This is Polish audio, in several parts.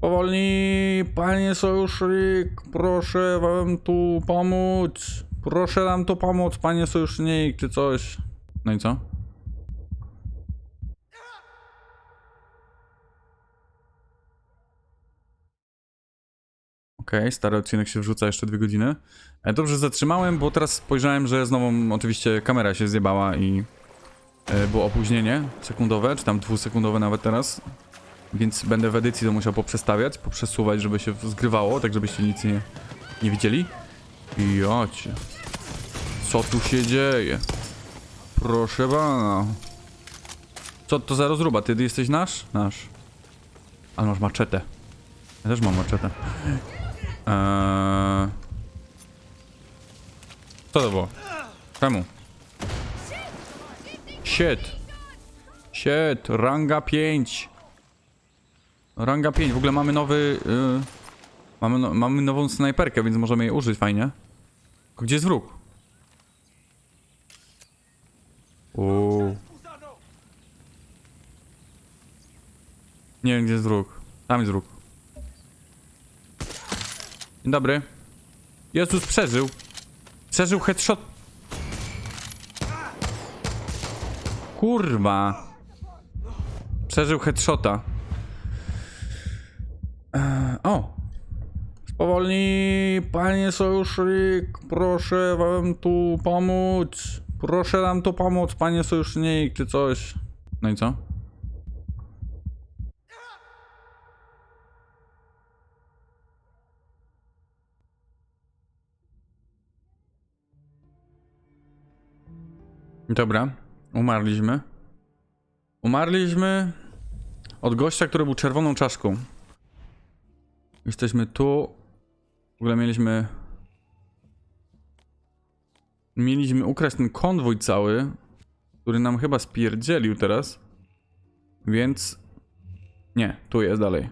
Powolni, panie sojusznik, proszę wam tu pomóc. Proszę nam tu pomóc, panie sojusznik, czy coś. No i co? Okej, stary odcinek się wrzuca jeszcze dwie godziny. E, Dobrze, zatrzymałem, bo teraz spojrzałem, że znowu oczywiście kamera się zjebała i e, było opóźnienie sekundowe, czy tam dwusekundowe nawet teraz. Więc będę w edycji to musiał poprzestawiać, poprzesuwać, żeby się zgrywało, tak żebyście nic nie, nie widzieli. I Jocie. Co tu się dzieje? Proszę pana. Co to za rozruba? Ty jesteś nasz? Nasz. Ale masz maczetę. Ja też mam maczetę. Eee... Co to było? Czemu? Shit. Shit, ranga 5. Ranga 5, w ogóle mamy nowy... Yy, mamy, no, mamy nową snajperkę, więc możemy jej użyć fajnie. Gdzie jest wróg? Uuu. Nie wiem gdzie jest wróg. Tam jest wróg. Dzień dobry. Jezus przeżył. Przeżył headshot. Kurwa. Przeżył headshota. O. Spowolni, panie sojusznik, proszę wam tu pomóc. Proszę nam tu pomóc, panie sojusznik, czy coś. No i co? Dobra, umarliśmy. Umarliśmy od gościa, który był czerwoną czaszką. Jesteśmy tu. W ogóle mieliśmy. Mieliśmy ukraść ten konwój cały, który nam chyba spierdzielił teraz. Więc. Nie, tu jest dalej.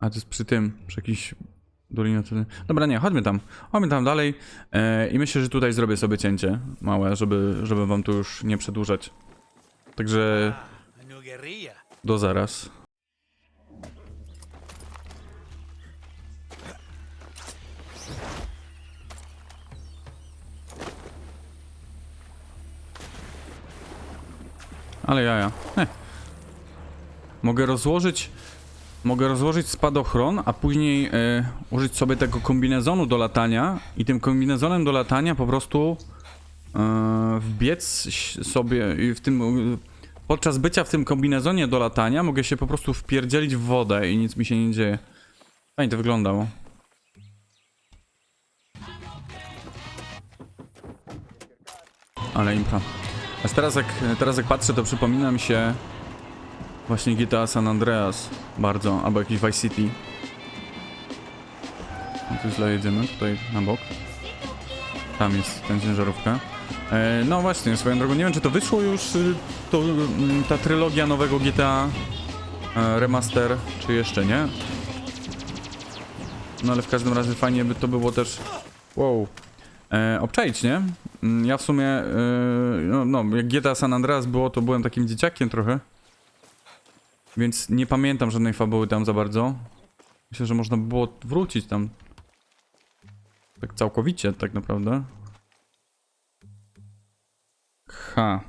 A to jest przy tym, przy jakiejś dolinie. Dobra, nie, chodźmy tam. Chodźmy tam dalej. E, I myślę, że tutaj zrobię sobie cięcie małe, żeby, żeby wam tu już nie przedłużać. Także do zaraz. Ale jaja. Eh. Mogę rozłożyć. Mogę rozłożyć spadochron, a później e, użyć sobie tego kombinezonu do latania i tym kombinezonem do latania po prostu e, wbiec sobie i w tym podczas bycia w tym kombinezonie do latania mogę się po prostu wpierdzielić w wodę i nic mi się nie dzieje. Fajnie to wyglądało. Ale impra. Aż teraz jak, teraz jak patrzę, to przypomina mi się właśnie GTA San Andreas bardzo, albo jakiś Vice City. No tu źle jedziemy, tutaj na bok. Tam jest ten ciężarówka. E, no właśnie, swoją drogą, nie wiem czy to wyszło już y, to, mm, ta trylogia nowego GTA e, remaster, czy jeszcze nie. No ale w każdym razie fajnie by to było też... Wow. E, obczaić, nie? Mm, Ja w sumie, e, no, no, jak GTA San Andreas było, to byłem takim dzieciakiem trochę. Więc nie pamiętam żadnej fabuły tam za bardzo. Myślę, że można by było wrócić tam. Tak całkowicie, tak naprawdę. Ha.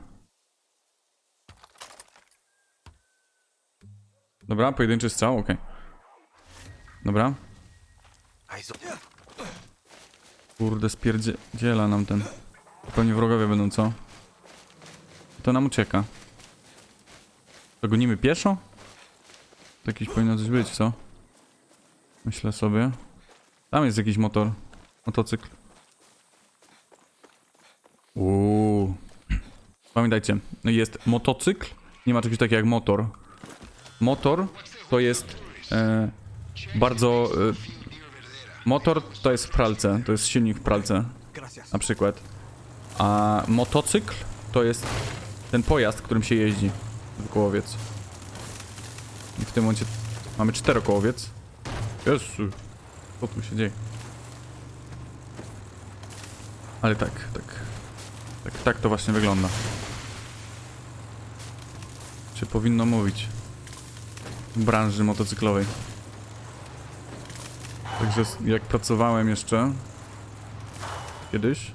Dobra, pojedynczy strzał, okej. Dobra. Ay, so- Kurde, spierdziela nam ten. Pewnie wrogowie będą, co? To nam ucieka. To gonimy pieszo? To jakiś powinno coś być, co? Myślę sobie. Tam jest jakiś motor. Motocykl. Uuu. Pamiętajcie, no jest motocykl. Nie ma czegoś takiego jak motor. Motor to jest e, bardzo... E, motor to jest w pralce, to jest silnik w pralce na przykład. A motocykl to jest ten pojazd, którym się jeździ. Kołowiec. I w tym momencie mamy czterokołowiec. Jezu, co tu się dzieje? Ale tak, tak. Tak, tak to właśnie wygląda. Czy powinno mówić w branży motocyklowej. Także jak pracowałem jeszcze kiedyś,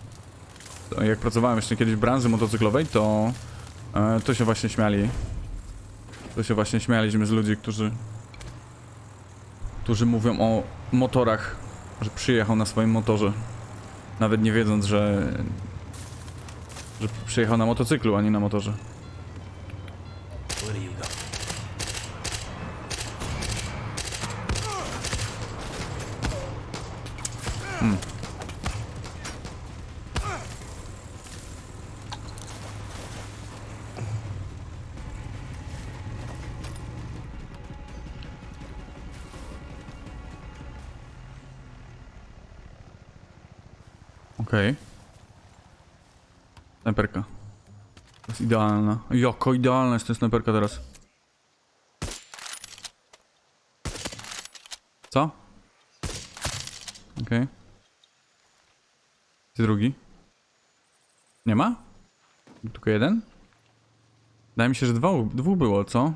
jak pracowałem jeszcze kiedyś w branży motocyklowej, to e, to się właśnie śmiali. To się właśnie śmialiśmy z ludzi, którzy którzy mówią o motorach, że przyjechał na swoim motorze. Nawet nie wiedząc, że że przyjechał na motocyklu, a nie na motorze. Okej. Snajperka. To jest idealna. Joko idealna jest ta snajperka teraz. Co? Okej. Gdzie drugi? Nie ma? Tylko jeden? Wydaje mi się, że dwóch było, co?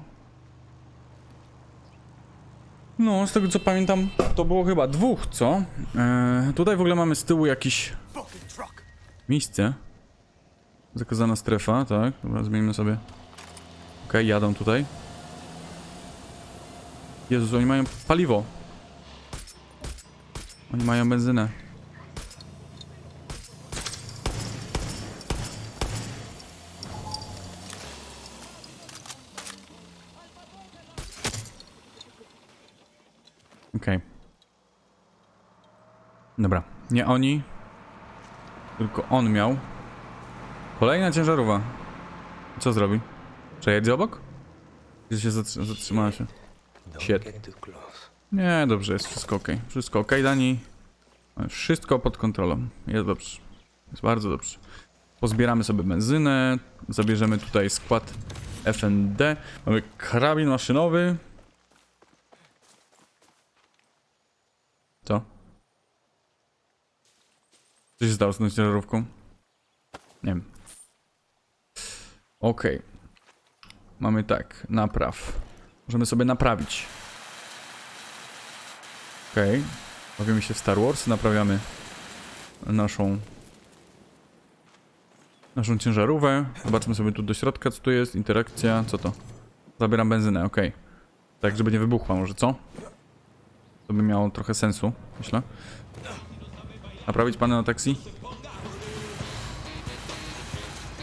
No, z tego co pamiętam, to było chyba dwóch, co? Eee, tutaj w ogóle mamy z tyłu jakiś. Miejsce. Zakazana strefa, tak? Dobra, zmienimy sobie. Okej, jadą tutaj. Jezus, oni mają paliwo. Oni mają benzynę. Okej. Dobra, nie oni, tylko on miał. Kolejna ciężarówka. Co zrobi? Przejedzie obok? Gdzie się zatrzy zatrzymała się? Shit. Nie, dobrze, jest wszystko ok. Wszystko ok, Dani. Wszystko pod kontrolą. Jest dobrze. Jest bardzo dobrze. Pozbieramy sobie benzynę. Zabierzemy tutaj skład FND. Mamy karabin maszynowy. Co? Co się stało z tą ciężarówką? Nie wiem. Okej. Mamy tak, napraw. Możemy sobie naprawić. Okej. Bawimy się w Star Wars, naprawiamy naszą naszą ciężarówkę. Zobaczmy sobie tu do środka, co tu jest. Interakcja, co to? Zabieram benzynę, okej. Tak, żeby nie wybuchła może, co? To by miało trochę sensu, myślę. Naprawić pana na taksi?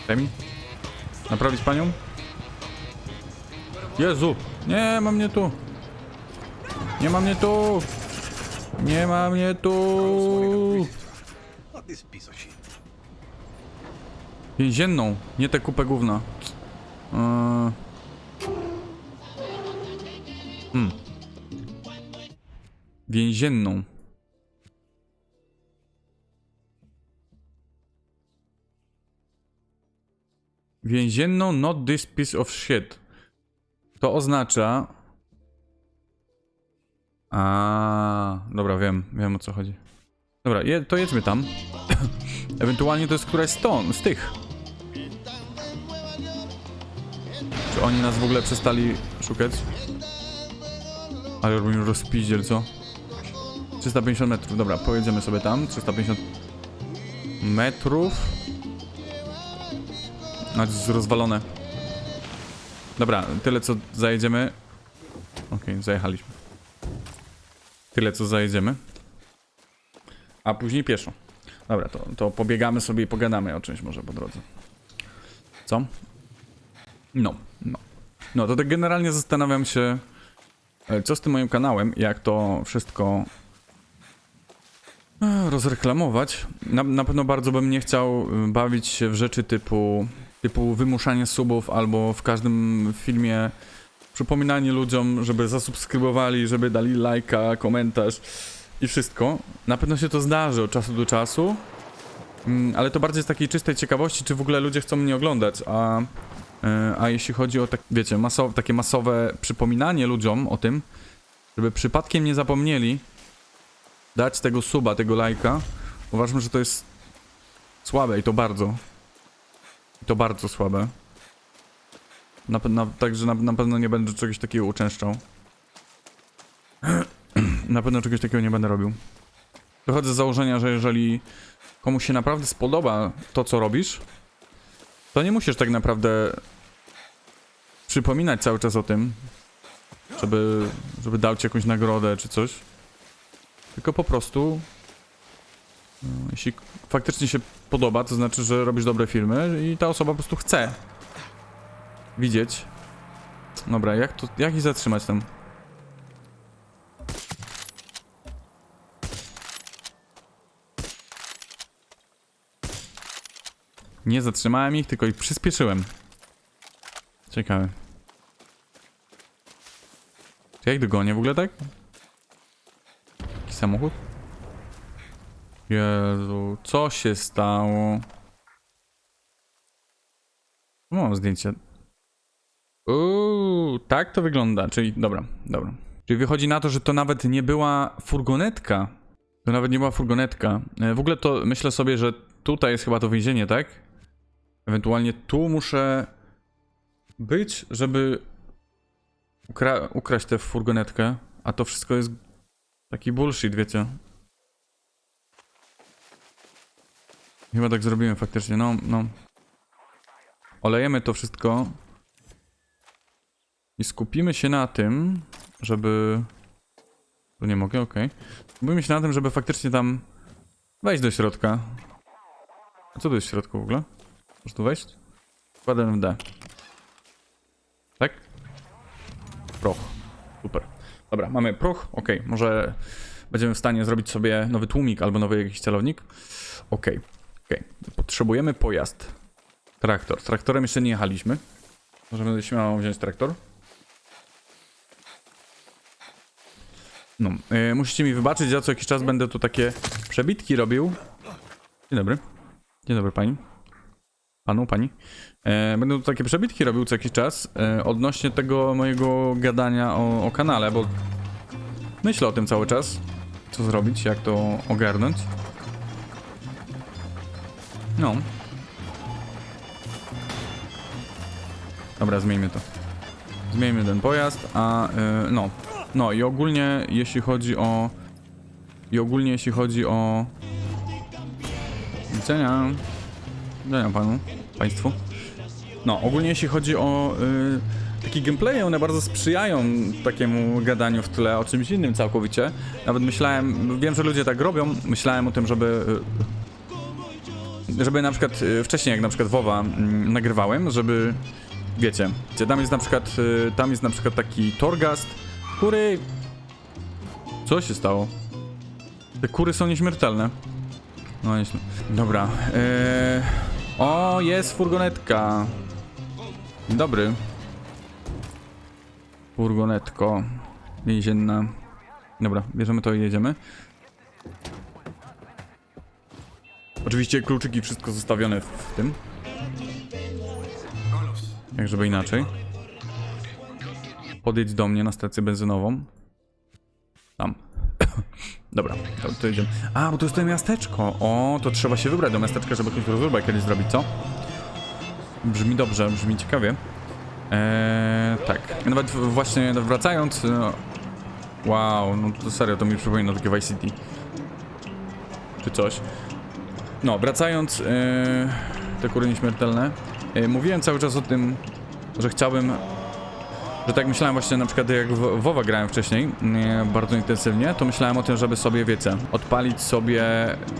Daj? Naprawić panią? Jezu! Nie ma mnie tu! Nie ma mnie tu! Nie ma mnie tu! Więzienną, nie tę kupę gówna. Eee. Hmm. Więzienną. Więzienną, not this piece of shit. To oznacza... A, dobra, wiem, wiem o co chodzi. Dobra, je, to jedźmy tam. Ewentualnie to jest któraś z, ton, z tych. Czy oni nas w ogóle przestali szukać? Ale robimy rozpiździel, co? 350 metrów, dobra, pojedziemy sobie tam. 350 metrów. To jest rozwalone. Dobra, tyle co zajedziemy. Okej, zajechaliśmy. Tyle co zajedziemy. A później pieszo. Dobra, to, to pobiegamy sobie i pogadamy o czymś może po drodze. Co? No, no. No, to tak generalnie zastanawiam się, e, co z tym moim kanałem, jak to wszystko e, rozreklamować. Na, na pewno bardzo bym nie chciał e, bawić się w rzeczy typu, typu wymuszanie subów albo w każdym filmie przypominanie ludziom, żeby zasubskrybowali, żeby dali lajka, komentarz i wszystko. Na pewno się to zdarzy od czasu do czasu, mm, ale to bardziej z takiej czystej ciekawości, czy w ogóle ludzie chcą mnie oglądać, a, e, a jeśli chodzi o tak, wiecie, masowe, takie masowe przypominanie ludziom o tym, żeby przypadkiem nie zapomnieli dać tego suba, tego lajka, uważam, że to jest słabe i to bardzo. I to bardzo słabe. Na, na, także na, na pewno nie będę czegoś takiego uczęszczał. Na pewno czegoś takiego nie będę robił. Wychodzę z założenia, że jeżeli komuś się naprawdę spodoba to, co robisz, to nie musisz tak naprawdę przypominać cały czas o tym, żeby, żeby dał ci jakąś nagrodę czy coś. Tylko po prostu, no, jeśli faktycznie się podoba, to znaczy, że robisz dobre filmy i ta osoba po prostu chce widzieć. Dobra, jak to, jak ich zatrzymać tam? Nie zatrzymałem ich, tylko ich przyspieszyłem. Ciekawe. Czy ja ich dogonię w ogóle tak? Jaki samochód? Jezu, co się stało? Mam zdjęcie. Uuu, tak to wygląda, czyli dobra, dobra. Czyli wychodzi na to, że to nawet nie była furgonetka. To nawet nie była furgonetka. E, W ogóle to myślę sobie, że tutaj jest chyba to więzienie, tak? Ewentualnie tu muszę być, żeby ukra ukraść tę furgonetkę, a to wszystko jest taki bullshit, wiecie. Chyba tak zrobiłem faktycznie, no, no. Olejemy to wszystko i skupimy się na tym, żeby... Tu nie mogę, okej. Skupimy się na tym, żeby faktycznie tam wejść do środka. A co tu jest w środku w ogóle? Możesz tu wejść? Kładę w D. Tak? Proch. Super. Dobra, mamy proch. Okej, może będziemy w stanie zrobić sobie nowy tłumik albo nowy jakiś celownik. Okej, okej. Potrzebujemy pojazd. Traktor. Traktorem jeszcze nie jechaliśmy. Możemy śmiało wziąć traktor. No, yy, musicie mi wybaczyć, ja co jakiś czas będę tu takie przebitki robił. Dzień dobry. Dzień dobry pani. Panu, pani. E, będę tu takie przebitki robił co jakiś czas e, odnośnie tego mojego gadania o, o kanale, bo myślę o tym cały czas. Co zrobić, jak to ogarnąć. No. Dobra, zmieńmy to. Zmieńmy ten pojazd, a y, no. No i ogólnie jeśli chodzi o... I ogólnie jeśli chodzi o... Widzenia. Widzenia panu, państwu. No, ogólnie jeśli chodzi o y, takie gameplaye, one bardzo sprzyjają takiemu gadaniu w tle o czymś innym całkowicie. Nawet myślałem, wiem, że ludzie tak robią, myślałem o tym, żeby... Y, żeby na przykład y, wcześniej, jak na przykład WoWa mm, nagrywałem, żeby wiecie, tam jest na przykład, y, tam jest na przykład taki Torgast, który... Co się stało? Te kury są nieśmiertelne. No nieźle. Dobra. Eee... O, jest furgonetka. Dobry. Furgonetko. Więzienna. Dobra, bierzemy to i jedziemy. Oczywiście kluczyki, wszystko zostawione w tym. Jak żeby inaczej. Podjedź do mnie na stację benzynową. Tam. Dobra, to, to idziemy. A, bo to jest to miasteczko. O, to trzeba się wybrać do miasteczka, żeby jakąś rozróbę kiedyś zrobić, co? Brzmi dobrze, brzmi ciekawie. Eee, tak. Nawet właśnie wracając... no, Wow, no to serio, to mi przypomina takie Vice City. Czy coś. No, wracając... Eee, te kury nieśmiertelne. E, Mówiłem cały czas o tym, że chciałbym, że tak myślałem właśnie na przykład jak w WoWa grałem wcześniej, e, bardzo intensywnie, to myślałem o tym, żeby sobie, wiecie, odpalić sobie,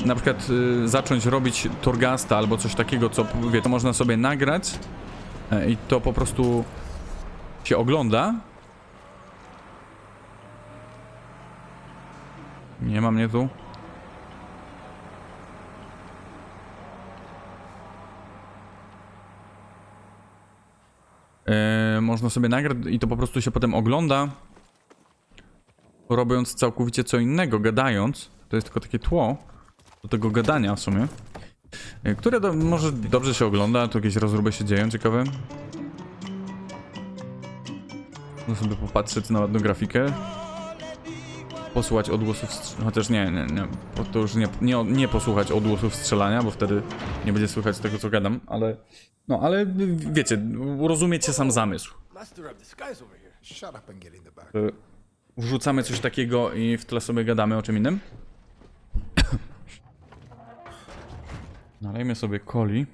na przykład y, zacząć robić Torgasta albo coś takiego, co, wie, to można sobie nagrać e, i to po prostu się ogląda. Nie ma mnie tu. E, można sobie nagrać i to po prostu się potem ogląda, robiąc całkowicie co innego, gadając. To jest tylko takie tło do tego gadania w sumie, e, które do, może dobrze się ogląda, tu jakieś rozróby się dzieją ciekawe. Można sobie popatrzeć na ładną grafikę. Posłuchać odgłosów, chociaż nie, nie, nie, to już nie, nie, nie posłuchać odgłosów strzelania, bo wtedy nie będzie słychać tego, co gadam, ale, no, ale wiecie, rozumiecie sam zamysł. E, wrzucamy coś takiego i w tle sobie gadamy o czym innym. Nalejmy sobie coli.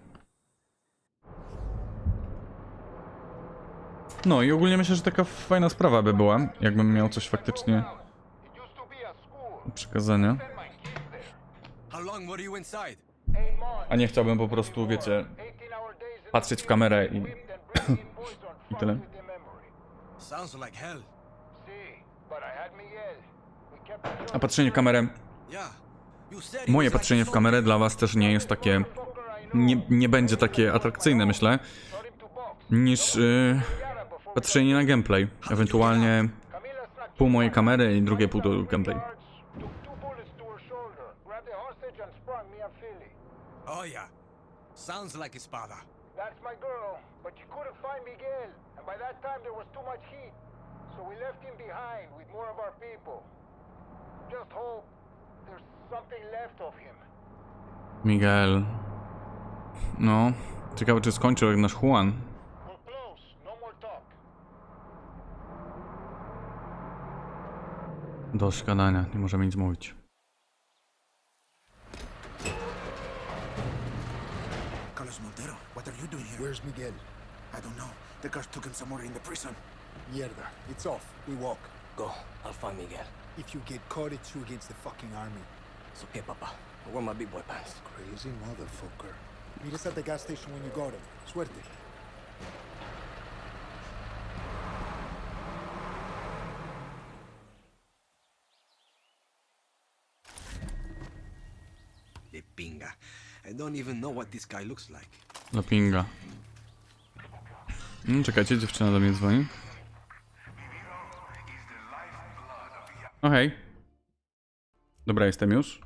No i ogólnie myślę, że taka fajna sprawa by była, jakbym miał coś faktycznie do przekazania. A nie chciałbym po prostu, wiecie, patrzeć w kamerę i... i tyle. A patrzenie w kamerę, moje patrzenie w kamerę dla was też nie jest takie... Nie, nie będzie takie atrakcyjne, myślę, niż yy, patrzenie na gameplay. Ewentualnie pół mojej kamery i drugie pół do gameplay. Oh yeah. Sounds like espada. That's my girl, but she couldn't find Miguel, and by that time there was too much heat. So we left him behind with more of our people. Just hope there's something left of him. Miguel... No, ciekawe czy skończył jak nasz Juan. No. Dość gadania, nie możemy nic mówić. Carlos Montero, what are you doing here? Where's Miguel? I don't know. The guards took him somewhere in the prison. Mierda. It's off. We walk. Go. I'll find Miguel. If you get caught, it's you against the fucking army. It's okay, Papa. I wear my big boy pants. Crazy motherfucker. Meet us at the gas station when you got him. Suerte. De pinga. I don't even know what this guy looks like. Dla pinga. Mm, czekajcie, dziewczyna do mnie dzwoni. No hej. Dobra, jestem już.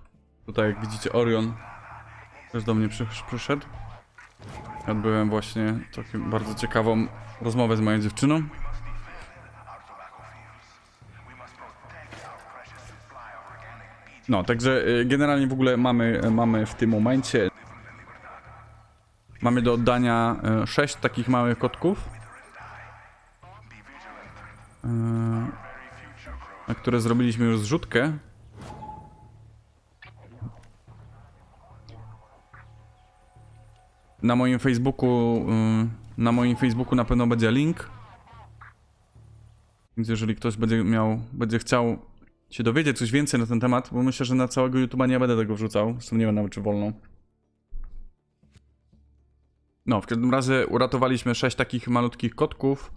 Tutaj jak widzicie Orion też do mnie przysz- przyszedł. Odbyłem właśnie taką bardzo ciekawą rozmowę z moją dziewczyną. No, także y, generalnie w ogóle mamy, mamy w tym momencie Mamy do oddania 6 takich małych kotków. E, Na które zrobiliśmy już zrzutkę. Na moim Facebooku y, na moim Facebooku na pewno będzie link. Więc jeżeli ktoś będzie miał, będzie chciał się dowiedzieć coś więcej na ten temat, bo myślę, że na całego YouTube'a nie będę tego wrzucał. Zresztą nie wiem nawet czy wolno. No, w każdym razie uratowaliśmy sześć takich malutkich kotków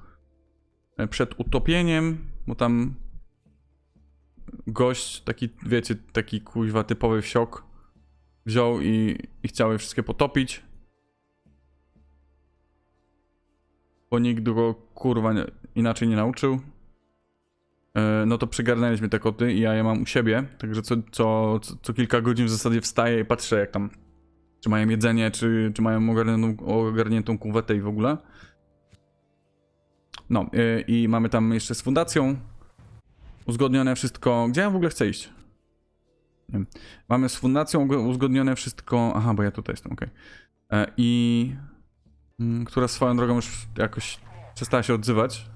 e, przed utopieniem, bo tam gość, taki, wiecie, taki kuźwa typowy wsiok, wziął i, i chciał je wszystkie potopić. Bo nikt go kurwa inaczej nie nauczył. E, No to przygarnęliśmy te koty i ja je mam u siebie, także co, co, co, kilka godzin w zasadzie wstaję i patrzę jak tam czy mają jedzenie, czy, czy mają ogarniętą, ogarniętą kuwetę i w ogóle. No yy, i mamy tam jeszcze z fundacją uzgodnione wszystko. Gdzie ja w ogóle chcę iść? Mamy z fundacją uzgodnione wszystko. Aha, bo ja tutaj jestem, okej. E, I mm, która swoją drogą już jakoś przestała się odzywać.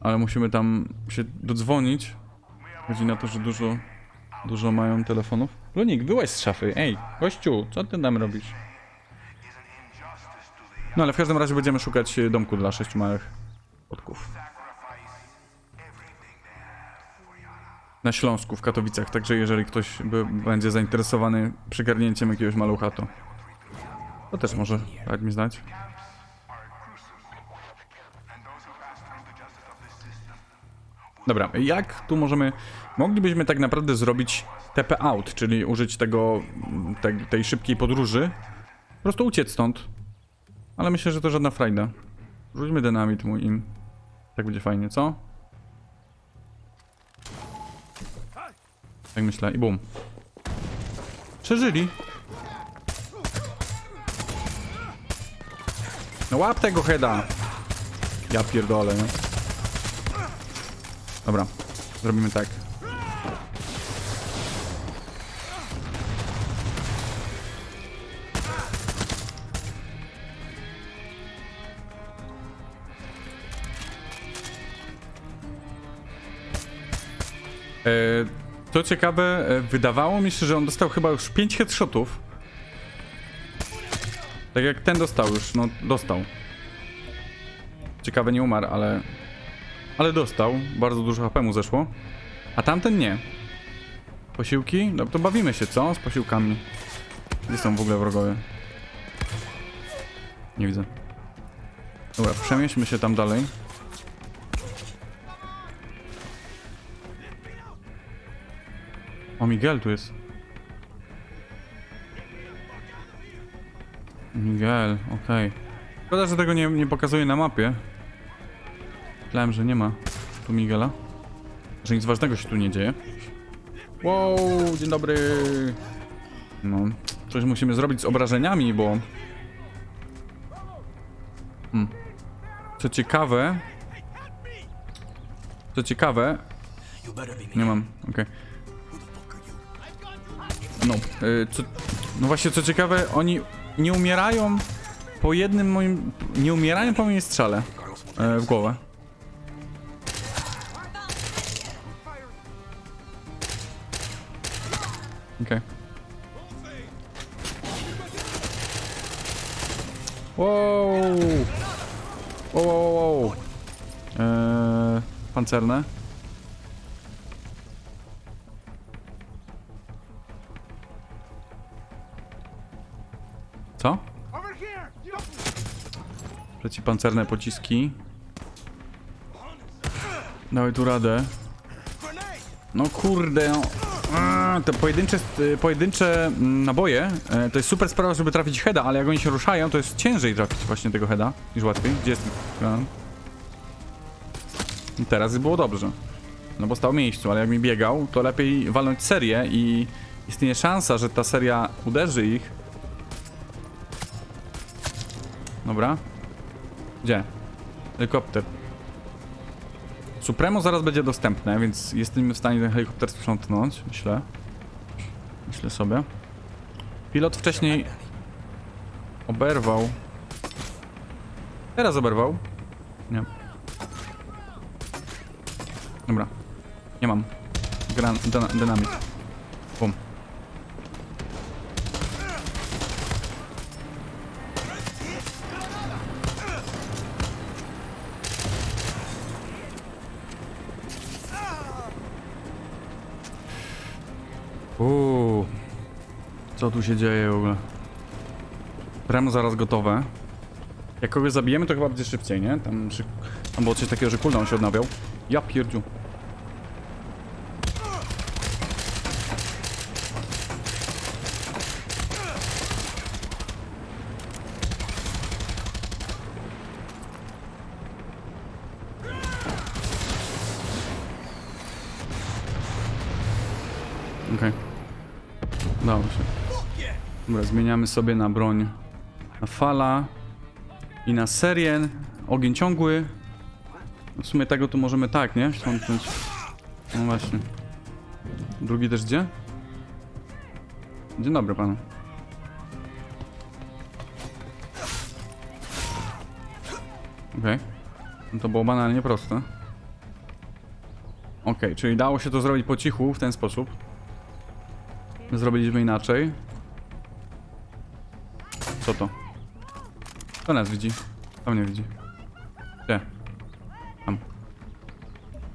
Ale musimy tam się dodzwonić. Chodzi na to, że dużo, dużo mają telefonów. Lunik, byłeś z szafy. Ej, gościu, co ty tam robisz? No ale w każdym razie będziemy szukać e, domku dla sześciu małych kotków. Na Śląsku, w Katowicach, także jeżeli ktoś by, będzie zainteresowany przygarnięciem jakiegoś malucha, to, to też może dać mi znać. Dobra, jak tu możemy... Moglibyśmy tak naprawdę zrobić TP out, czyli użyć tego, te, tej szybkiej podróży. Po prostu uciec stąd. Ale myślę, że to żadna frajda. Rzućmy dynamit mój im. Tak będzie fajnie, co? Tak myślę i bum. Przeżyli. No łap tego heada. Ja pierdolę, nie? Dobra, zrobimy tak. E, co ciekawe, e, wydawało mi się, że on dostał chyba już 5 headshotów. Tak jak ten dostał już, no dostał. Ciekawe nie umarł, ale... Ale dostał, bardzo dużo HP mu zeszło. A tamten nie. Posiłki? No to bawimy się, co? Z posiłkami. Gdzie są w ogóle wrogowie? Nie widzę. Dobra, przemieśćmy się tam dalej. O, Miguel tu jest. Miguel, okej. Szkoda, że tego nie, nie pokazuje na mapie. Myślałem, że nie ma tu Miguela. Że nic ważnego się tu nie dzieje. Wow, dzień dobry. No, coś musimy zrobić z obrażeniami, bo... Hmm. Co ciekawe... Co ciekawe... Nie mam, okej. No, y, co, no właśnie, co ciekawe, oni nie umierają po jednym moim... Nie umierają po moim strzale e, w głowę. Okej. Wow! Wow, wow, wow. Eee, pancerne. Co? Przeciwpancerne pociski. Dawaj tu radę. No kurde, no. Te pojedyncze, y, pojedyncze mm, naboje e, to jest super sprawa, żeby trafić heada, ale jak oni się ruszają, to jest ciężej trafić właśnie tego heada niż łatwiej. Gdzie jest ten? I Teraz było dobrze. No bo stał w miejscu, ale jak mi biegał, to lepiej walnąć serię i istnieje szansa, że ta seria uderzy ich. Dobra. Gdzie? Helikopter. Supremo zaraz będzie dostępne, więc jesteśmy w stanie ten helikopter sprzątnąć, myślę. Myślę sobie. Pilot wcześniej oberwał. Teraz oberwał. Nie. Dobra. Nie mam. Gran dyna dynamit. Się dzieje w ogóle? Remo zaraz gotowe. Jak kogoś zabijemy, to chyba będzie szybciej, nie? Tam. Tam było coś takiego, że cooldown się odnawiał. Ja pierdziu. Okej. Dało się. Dobra, zmieniamy sobie na broń. Na fala. I na serię. Ogień ciągły. W sumie tego tu możemy tak, nie? Ściągnąć. No właśnie. Drugi też gdzie? Dzień dobry panu. Okej. No to było banalnie proste. Okej, czyli dało się to zrobić po cichu w ten sposób. My zrobiliśmy inaczej. Co to? Kto nas widzi? Kto mnie widzi? Gdzie? Tam.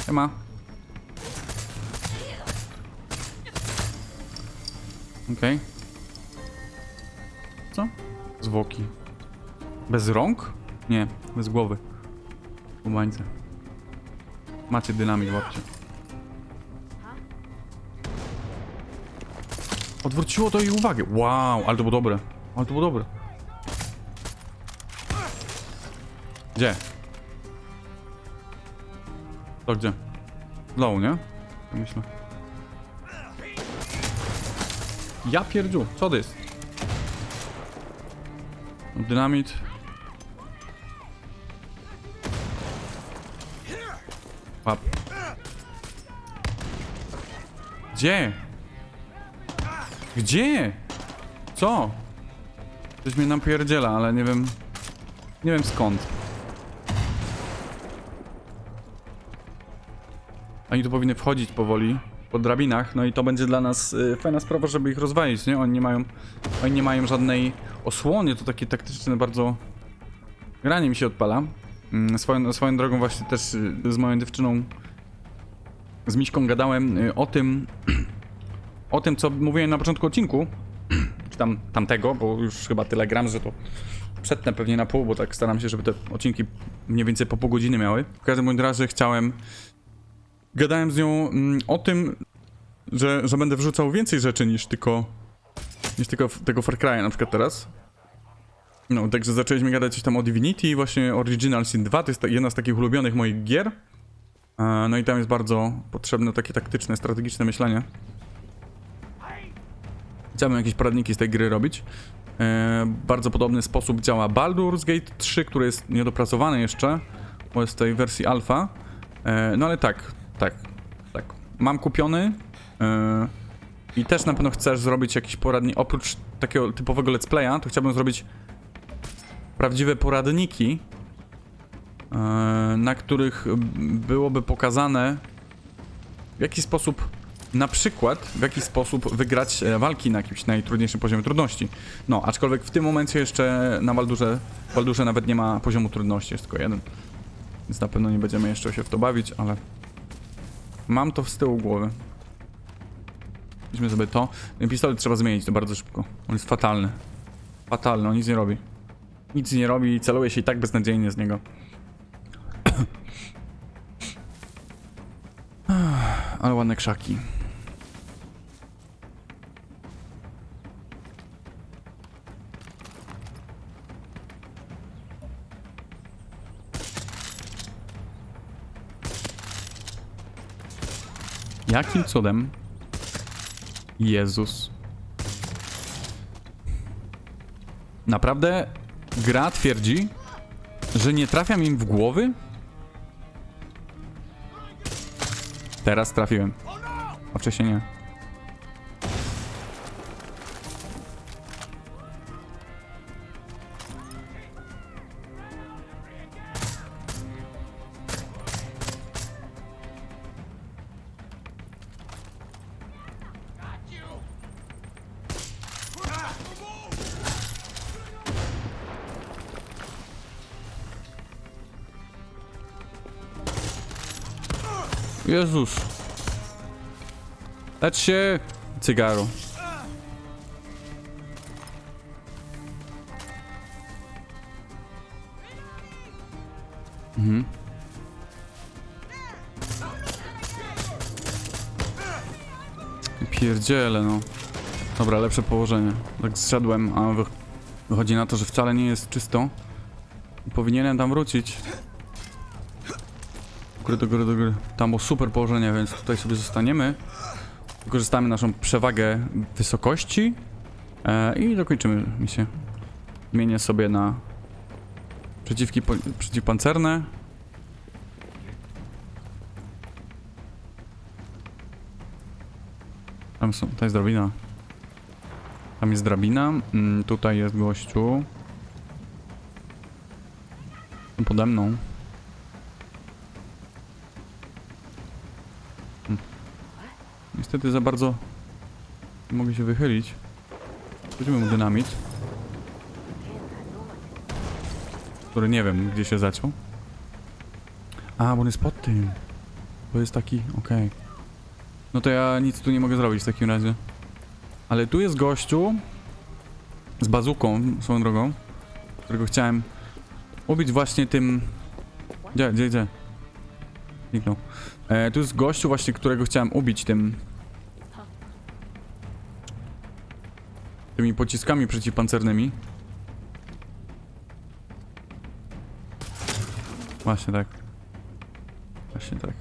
Siema. Okej. Co? Zwłoki. Bez rąk? Nie, bez głowy. Umańce. Macie dynamit, łapcie. Odwróciło to jej uwagę. Wow, ale to było dobre. Ale to było dobre. Gdzie? To gdzie? Low, nie? Myślę. Ja pierdziu, co to jest? Dynamit. Łap. Gdzie? Gdzie? Co? Ktoś mnie napierdziela, ale nie wiem... Nie wiem skąd. Oni tu powinny wchodzić powoli. po drabinach, no i to będzie dla nas y, fajna sprawa, żeby ich rozwalić, nie? Oni nie mają, oni nie mają żadnej osłony, to takie taktyczne bardzo... Granie mi się odpala. Mm, Swoją, swoją drogą właśnie też y, z moją dziewczyną, z Miśką gadałem y, o tym, o tym, co mówiłem na początku odcinku, czy tam tamtego, bo już chyba tyle gram, że to przetnę pewnie na pół, bo tak staram się, żeby te odcinki mniej więcej po pół godziny miały. W każdym razie chciałem... Gadałem z nią mm, o tym, że, że będę wrzucał więcej rzeczy niż tylko... niż tylko tego Far Cry'a na przykład teraz. No, także zaczęliśmy gadać coś tam o Divinity, właśnie Original Sin 2, to jest jedna z takich ulubionych moich gier. E, No i tam jest bardzo potrzebne takie taktyczne, strategiczne myślenie. Chciałbym jakieś poradniki z tej gry robić. E, bardzo podobny sposób działa Baldur's Gate 3, który jest niedopracowany jeszcze, bo jest w tej wersji alfa. E, no ale tak, tak, tak. Mam kupiony e, i też na pewno chcesz zrobić jakiś poradnik. Oprócz takiego typowego let's playa, to chciałbym zrobić prawdziwe poradniki, e, na których byłoby pokazane w jaki sposób, na przykład, w jaki sposób wygrać e, walki na jakimś najtrudniejszym poziomie trudności. No, aczkolwiek w tym momencie jeszcze na Baldurze, Baldurze nawet nie ma poziomu trudności, jest tylko jeden. Więc na pewno nie będziemy jeszcze się w to bawić, ale mam to z tyłu głowy. Weźmy sobie to. Ten pistolet trzeba zmienić, to bardzo szybko. On jest fatalny. Fatalny, on nic nie robi. Nic nie robi i celuje się i tak beznadziejnie z niego. Ale ładne krzaki. Jakim cudem? Jezus. Naprawdę gra twierdzi, że nie trafiam im w głowy? Teraz trafiłem. A wcześniej nie. Jezus. Lecz się! Cygaro. Mhm. Pierdziele, no. Dobra, lepsze położenie. Tak zszedłem, a wy... wychodzi na to, że wcale nie jest czysto. Powinienem tam wrócić. Góry, do góry, do góry. Tam było super położenie, więc tutaj sobie zostaniemy. Wykorzystamy naszą przewagę wysokości e, i dokończymy misję. Zmienię sobie na przeciwki, przeciwpancerne. Tam są, to jest drabina. Tam jest drabina, mm, tutaj jest gościu. Pode mną. Niestety za bardzo nie mogę się wychylić. Weźmy mu dynamit. Który nie wiem gdzie się zaciął. A, bo on jest pod tym. Bo jest taki, okej. No to ja nic tu nie mogę zrobić w takim razie. Ale tu jest gościu z bazuką, swoją drogą, którego chciałem ubić właśnie tym... Gdzie, gdzie, gdzie? Zniknął. E, tu jest gościu właśnie, którego chciałem ubić tym... Tymi pociskami przeciwpancernymi. Właśnie tak. Właśnie tak.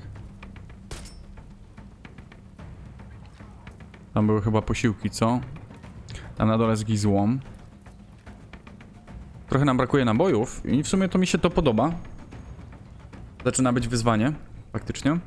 Tam były chyba posiłki, co? Tam na dole jest złom. Trochę nam brakuje nabojów i w sumie to mi się to podoba. Zaczyna być wyzwanie, faktycznie.